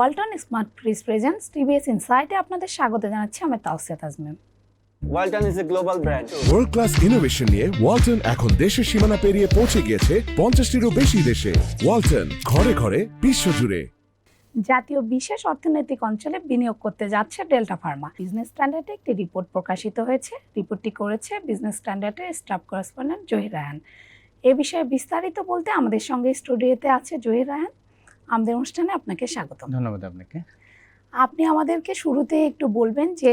Walton smart fridge presents TVS ইনসাইটে আপনাদের স্বাগত জানাচ্ছি আমি Tawsiat Azmim Walton is a global brand. World class innovation নিয়ে ওয়ালটন এখন দেশের সীমানা পেরিয়ে পৌঁছে গিয়েছে পঞ্চাশটিরও বেশি দেশে। ওয়ালটন ঘরে ঘরে বিশ্বজুড়ে। জাতীয় বিশেষ অর্থনৈতিক অঞ্চলে বিনিয়োগ করতে যাচ্ছে ডেল্টা ফার্মা। বিজনেস স্ট্যান্ডার্ডে একটি রিপোর্ট প্রকাশিত হয়েছে। রিপোর্টটি করেছে বিজনেস স্ট্যান্ডার্ডের স্টাফ করেসপন্ডেন্ট জহির রায়হান। এ বিষয়ে বিস্তারিত বলতে আমাদের সঙ্গে স্টুডিওতে আছে জহির রায়হান। আমাদের অনুষ্ঠানে আপনাকে স্বাগত ধন্যবাদ আপনাকে। আপনি আমাদেরকে শুরুতে একটু বলবেন যে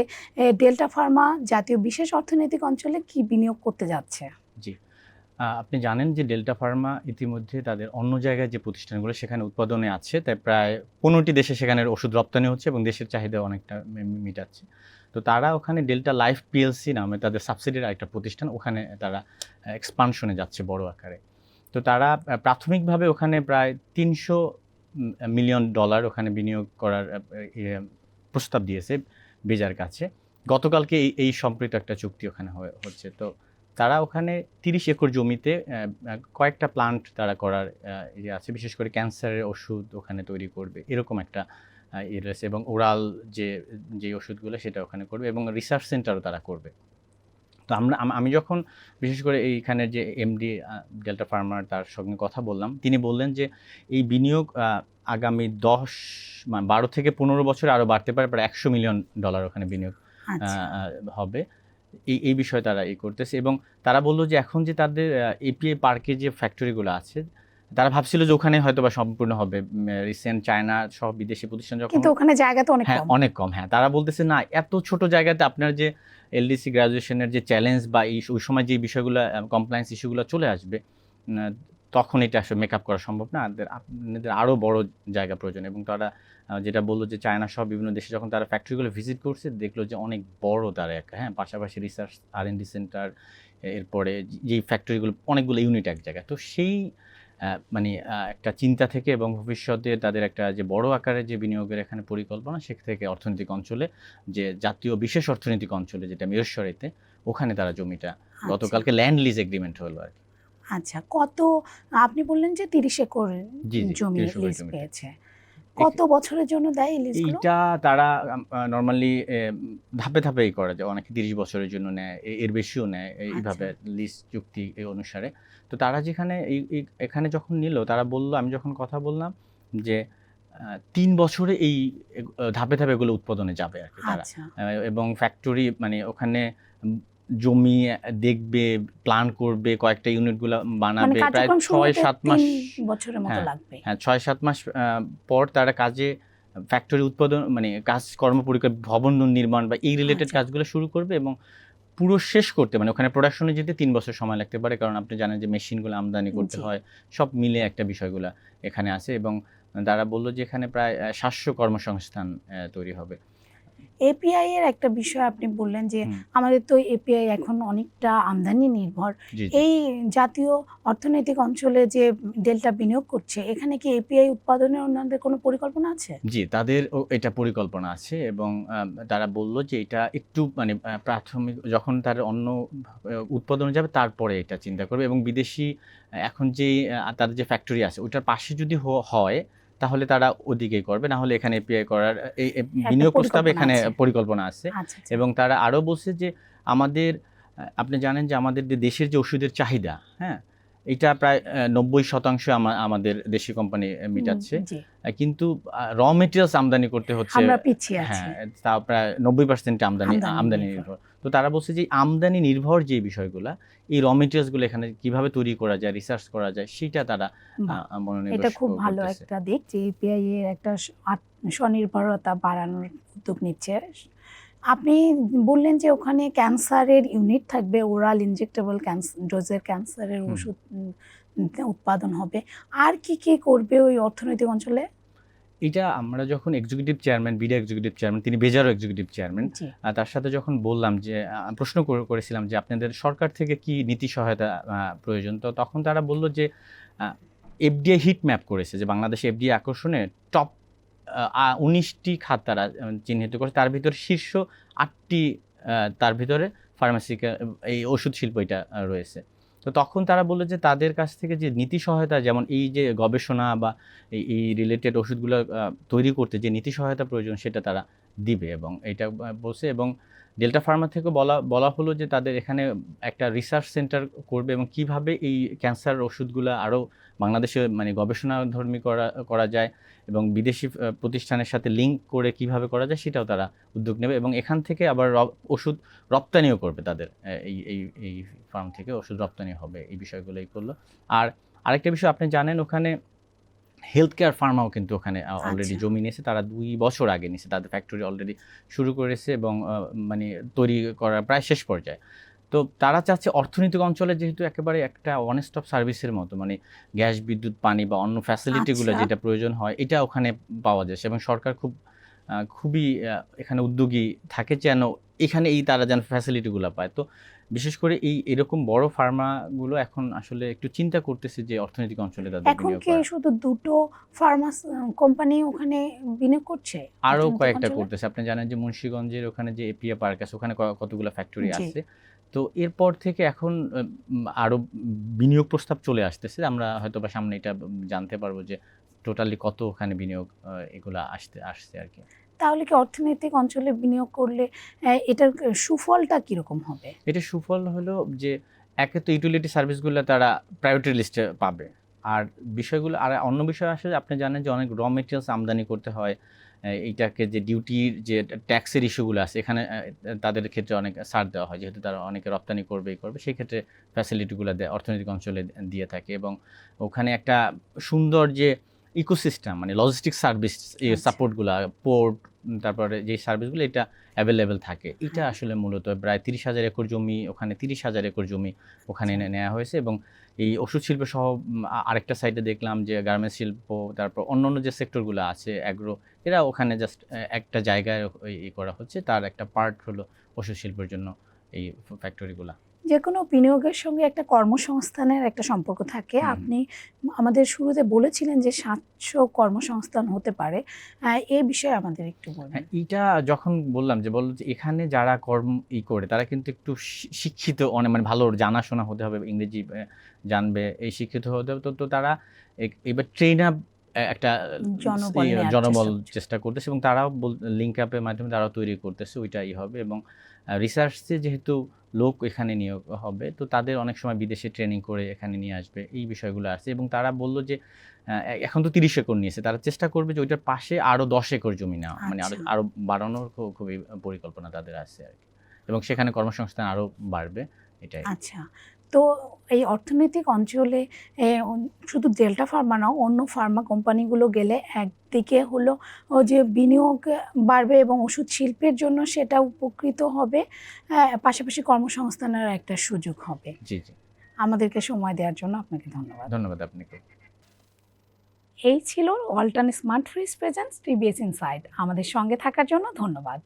ডেল্টা ফার্মা জাতীয় বিশেষ অর্থনৈতিক অঞ্চলে কি বিনিয়োগ করতে যাচ্ছে? জি। আপনি জানেন যে ডেল্টা ফার্মা ইতিমধ্যে তাদের অন্য জায়গায় যে প্রতিষ্ঠানগুলো সেখানে উৎপাদনে আছে। তাই প্রায় পনেরোটি দেশে সেখানে ওষুধ রপ্তানি হচ্ছে এবং দেশের চাহিদা অনেকটা মিটাচ্ছে। তো তারা ওখানে ডেল্টা লাইফ পিএলসি নামে তাদের সাবসিডির একটা প্রতিষ্ঠান ওখানে তারা এক্সপানশনে যাচ্ছে বড় আকারে। তো তারা প্রাথমিকভাবে ওখানে প্রায় তিনশো মিলিয়ন ডলার ওখানে বিনিয়োগ করার প্রস্তাব দিয়েছে বেজার কাছে। গতকালকে এই এই সম্পৃক্ত একটা চুক্তি ওখানে হচ্ছে। তো তারা ওখানে তিরিশ একর জমিতে কয়েকটা প্লান্ট তারা করার ইয়ে আছে। বিশেষ করে ক্যান্সারের ওষুধ ওখানে তৈরি করবে। এরকম একটা ইয়ে রয়েছে এবং ওরাল যে যে ওষুধগুলো সেটা ওখানে করবে এবং রিসার্চ সেন্টারও তারা করবে। তো আমরা আমি যখন বিশেষ করে এইখানে যে এমডি ডেল্টা ফার্মার তার সঙ্গে কথা বললাম তিনি বললেন যে এই বিনিয়োগ আগামী দশ মানে বারো থেকে পনেরো বছরে আরও বাড়তে পারে প্রায় একশো মিলিয়ন ডলার ওখানে বিনিয়োগ আচ্ছা। হবে। এই এই বিষয়ে তারা এই করতেছে এবং তারা বলল যে এখন যে তাদের এপিএ পার্কে যে ফ্যাক্টরিগুলো আছে তারা ভাবছিল যে ওখানে হয়তো বা সম্পূর্ণ হবে। রিসেন্ট চায়না সহ বিদেশি প্রতিষ্ঠান যখন কিন্তু ওখানে জায়গা তো অনেক হ্যাঁ অনেক কম হ্যাঁ। তারা বলতেছে না এত ছোট জায়গাতে আপনার যে এলডিসি গ্রাজুয়েশনের যে চ্যালেঞ্জ বা এই ওই সময় যে বিষয়গুলো কমপ্লায়েন্স ইস্যুগুলো চলে আসবে তখন এটা আসলে মেকআপ করা সম্ভব না। আপনাদের আরও বড় জায়গা প্রয়োজন। এবং তারা যেটা বলল যে চায়না সহ বিভিন্ন দেশে যখন তারা ফ্যাক্টরিগুলো ভিজিট করছে দেখল যে অনেক বড় তারা একটা হ্যাঁ। পাশাপাশি research R and D centre এরপরে যেই ফ্যাক্টরিগুলো অনেকগুলো ইউনিট এক জায়গায়। তো সেই মানে একটা চিন্তা থেকে এবং ভবিষ্যতে তাদের একটা যে বড় আকারের যে বিনিয়োগের এখানে পরিকল্পনা সে থেকে অর্থনৈতিক অঞ্চলে যে জাতীয় বিশেষ অর্থনৈতিক অঞ্চলে যেটা মিরস্বরেতে ওখানে তারা জমিটা আচ্ছা। গতকালকে ল্যান্ড লিজ এগ্রিমেন্ট হলো আর কি। আচ্ছা কত আপনি বললেন যে তিরিশ একর জমি লিজ পেয়েছে। কত বছরের জন্য দেয় এই এইটা তারা নর্মালি ধাপে ধাপে এই করা যায় অনেকে তিরিশ বছরের জন্য নেয় এর বেশিও নেয় এইভাবে লিজ চুক্তি এই অনুসারে। তো তারা যেখানে এই এখানে যখন নিল তারা বলল আমি যখন কথা বললাম যে তিন বছরে এই ধাপে ধাপে এগুলো উৎপাদনে যাবে আর কি তারা। আচ্ছা। এবং ফ্যাক্টরি মানে ওখানে জমি দেখবে প্ল্যান করবে কয়েকটা ইউনিটগুলো মানে বানাবে প্রায় ছয় সাত মাস বছরের মতো হ্যাঁ, লাগবে। হ্যাঁ ছয় সাত মাস পর তারা কাজে ফ্যাক্টরি উৎপাদন মানে কাজ কর্ম ভবন নির্মাণ বা এই রিলেটেড আচ্ছা। কাজগুলো শুরু করবে এবং পুরো শেষ করতে মানে ওখানে প্রোডাকশনে যেতে তিন বছর সময় লাগতে পারে কারণ আপনি জানেন যে মেশিনগুলো আমদানি করতে হয় সব মিলে একটা বিষয়গুলো এখানে আছে এবং তারা বলল যে এখানে প্রায় সাতশো কর্মসংস্থান তৈরি হবে। এপিআই এর একটা বিষয় আপনি বললেন যে আমাদের তো এপিআই এখন অনেকটা আমদানি নির্ভর। এই জাতীয় অর্থনৈতিক অঞ্চলে যে ডেল্টা বিনিয়োগ করছে এখানে কি এপিআই উৎপাদনের অন্যদের কোনো পরিকল্পনা আছে? জি তাদের এটা পরিকল্পনা আছে এবং তারা বলল যে এটা একটু মানে প্রাথমিক যখন তার অন্য উৎপাদনে যাবে তারপরে এটা চিন্তা করবে এবং বিদেশি এখন যে তাদের যে ফ্যাক্টরি আছে ওটার পাশে যদি হয় তাহলে তারা ওদিকে করবে। না হলে এখানে এপিআই করার এই বিনিয়োগ প্রস্তাবে এখানে পরিকল্পনা আছে। আচ্ছা আচ্ছা। এবং তারা আরও বলছে যে আমাদের আপনি জানেন যে আমাদের যে দেশের যে ওষুধের চাহিদা হ্যাঁ এটা প্রায় নব্বই শতাংশ আমাদের দেশি কোম্পানি মিটাচ্ছে। কিন্তু র মেটেরিয়ালস আমদানি করতে হচ্ছে। আমরা পিছিয়ে আছি। হ্যাঁ তা প্রায় নব্বই পার্সেন্ট আমদানি আমদানি নির্ভর। তো তারা বলছে যে আমদানি নির্ভর যে বিষয়গুলো এই র মেটেরিয়ালসগুলো এখানে কীভাবে তৈরি করা যায় রিসার্চ করা যায় সেটা তারা মনোনিবেশ এটা খুব ভালো একটা দিক যে এপিআই এর একটা স্বনির্ভরতা বাড়ানোর উদ্যোগ নিচ্ছে। আপনি বললেন যে ওখানে ক্যান্সারের ইউনিট থাকবে ওরাল ইনজেক্টেবল ক্যান্সার ডোজের ক্যান্সারের ওষুধ উৎপাদন হবে। আর কি কি করবে ওই অর্থনৈতিক অঞ্চলে? এটা আমরা যখন executive chairman BD executive chairman তিনি বেজারও এক্সিকিউটিভ চেয়ারম্যান তার সাথে যখন বললাম যে প্রশ্ন করেছিলাম যে আপনাদের সরকার থেকে কি নীতি সহায়তা প্রয়োজন? তো তখন তারা বলল যে এফডিআই হিট ম্যাপ করেছে যে বাংলাদেশে এফডিআই আকর্ষণে টপ উনিশটি খাত তারা চিহ্নিত করেছে। তার ভিতরে শীর্ষ আটটি তার ভিতরে ফার্মাসিক্যাল এই ওষুধ শিল্প এটা রয়েছে। তো তখন তারা বলল যে তাদের কাছ থেকে যে নীতি সহায়তা, যেমন এই যে গবেষণা বা এই রিলেটেড ওষুধগুলো তৈরি করতে যে নীতি সহায়তা প্রয়োজন, সেটা তারা দিবে এবং এটা বলছে এবং ডেল্টা ফার্মা থেকে বলা বলা হলো যে তাদের এখানে একটা রিসার্চ সেন্টার করবে এবং কীভাবে এই ক্যান্সার ওষুধগুলো আরও বাংলাদেশে মানে গবেষণাধর্মী করা করা যায় এবং বিদেশি প্রতিষ্ঠানের সাথে লিঙ্ক করে কীভাবে করা যায় সেটাও তারা উদ্যোগ নেবে এবং এখান থেকে আবার ওষুধ রপ্তানিও করবে তাদের এই এই এই ফার্ম থেকে ওষুধ রপ্তানি হবে, এই বিষয়গুলোই করল। আর আরেকটা বিষয় আপনি জানেন ওখানে হেলথ কেয়ার ফার্মাও কিন্তু ওখানে অলরেডি আচ্ছা। জমি নিয়েছে। তারা দুই বছর আগে নিয়েছে। তাদের ফ্যাক্টরি অলরেডি শুরু করেছে এবং মানে তৈরি করার প্রায় শেষ পর্যায়ে। তো তারা চাচ্ছে অর্থনৈতিক অঞ্চলে যেহেতু একেবারে একটা ওয়ান স্টপ সার্ভিসের মতো মানে গ্যাস বিদ্যুৎ পানি বা অন্য ফ্যাসিলিটিগুলো আচ্ছা। যেটা প্রয়োজন হয় এটা ওখানে পাওয়া যাচ্ছে এবং সরকার খুব খুবই এখানে উদ্যোগী থাকে যেন এখানে এই তারা যেন ফ্যাসিলিটিগুলো পায়। তো বিশেষ করে এই এরকম বড় ফার্মাগুলো এখন আসলে একটু চিন্তা করতেছে যে অর্থনৈতিক অঞ্চলে তাদের এখন কি শুধু দুটো ফার্মাস কোম্পানি ওখানে বিনিয়োগ করছে? আরও কয়েকটা করতেছে। আপনি জানেন যে মুন্সিগঞ্জের ওখানে যে এপিএ পার্ক আছে ওখানে কতগুলো ফ্যাক্টরি আছে। তো এরপর থেকে এখন আরও বিনিয়োগ প্রস্তাব চলে আসতেছে। আমরা হয়তো বা সামনে এটা জানতে পারব যে টোটালি কত ওখানে বিনিয়োগ এগুলা আসতে আসছে আর কি। তাহলে কি অর্থনৈতিক অঞ্চলে বিনিয়োগ করলে এটার সুফলটা কীরকম হবে? এটা সুফল হলো যে একে তো ইউটিলিটি সার্ভিসগুলো তারা প্রায়োরিটি লিস্টে পাবে। আর বিষয়গুলো, আর অন্য বিষয় আসলে আপনি জানেন যে অনেক র মেটেরিয়ালস আমদানি করতে হয় এইটাকে যে ডিউটির যে ট্যাক্সের ইস্যুগুলো আছে, এখানে তাদের ক্ষেত্রে অনেক ছাড় দেওয়া হয়, যেহেতু তারা অনেকে রপ্তানি করবে করবে সেই ক্ষেত্রে ফ্যাসিলিটিগুলো অর্থনৈতিক অঞ্চলে দিয়ে থাকে এবং ওখানে একটা সুন্দর যে ইকোসিস্টেম মানে লজিস্টিক সার্ভিস। সাপোর্টগুলো পোর্ট তারপরে যে সার্ভিসগুলো এটা অ্যাভেলেবেল থাকে এটা। আসলে মূলত প্রায় তিরিশ হাজার একর জমি ওখানে তিরিশ হাজার একর জমি ওখানে আচ্ছা। নেওয়া হয়েছে এবং এই ওষুধ শিল্প সহ আরেকটা সাইডে দেখলাম যে গার্মেন্টস শিল্প তারপর অন্যান্য যে সেক্টরগুলো আছে অ্যাগ্রো এরা ওখানে জাস্ট একটা জায়গায় ই করা হচ্ছে তার একটা পার্ট হলো ওষুধ শিল্পের জন্য এই ফ্যাক্টরিগুলো যে কোনো বিনিয়োগের সঙ্গে একটা কর্মসংস্থানের একটা সম্পর্ক থাকে। আপনি আমাদের শুরুতে বলেছিলেন যে সাতশো কর্মসংস্থান হতে পারে। এই বিষয়ে আমাদের একটু বলবেন হ্যাঁ এইটা যখন বললাম যে বলল যে এখানে যারা কর্ম ই করে তারা কিন্তু একটু শিক্ষিত অনেক মানে ভালো জানাশোনা হতে হবে ইংরেজি জানবে এই শিক্ষিত হতে হবে। তো তো তারা এবার ট্রেন আপ একটা জনবল জনবল চেষ্টা করতেছে এবং তারাও লিঙ্ক আপের মাধ্যমে তারাও তৈরি করতেছে ওইটাই হবে এবং রিসার্চে যেহেতু লোক এখানে নিয়োগ হবে তো তাদের অনেক সময় বিদেশে ট্রেনিং করে এখানে নিয়ে আসবে এই বিষয়গুলো আছে এবং তারা বলল যে এখন তো তিরিশ একর নিয়েছে তারা চেষ্টা করবে যে ওইটার পাশে আরও দশ একর জমি নেওয়া মানে আরও আচ্ছা। আরও বাড়ানোর খুবই পরিকল্পনা তাদের আছে আর কি। এবং সেখানে কর্মসংস্থান আরও বাড়বে। এটাই। আচ্ছা তো এই অর্থনৈতিক অঞ্চলে শুধু ডেল্টা ফার্মা না অন্য ফার্মা কোম্পানিগুলো গেলে একদিকে হলো যে বিনিয়োগ বাড়বে এবং ওষুধ শিল্পের জন্য সেটা উপকৃত হবে পাশাপাশি কর্মসংস্থানের একটা সুযোগ হবে। জি জি। আমাদেরকে সময় দেওয়ার জন্য আপনাকে ধন্যবাদ। ধন্যবাদ আপনাকে। এই ছিল Walton smart fridge presents TBS inside. আমাদের সঙ্গে থাকার জন্য ধন্যবাদ।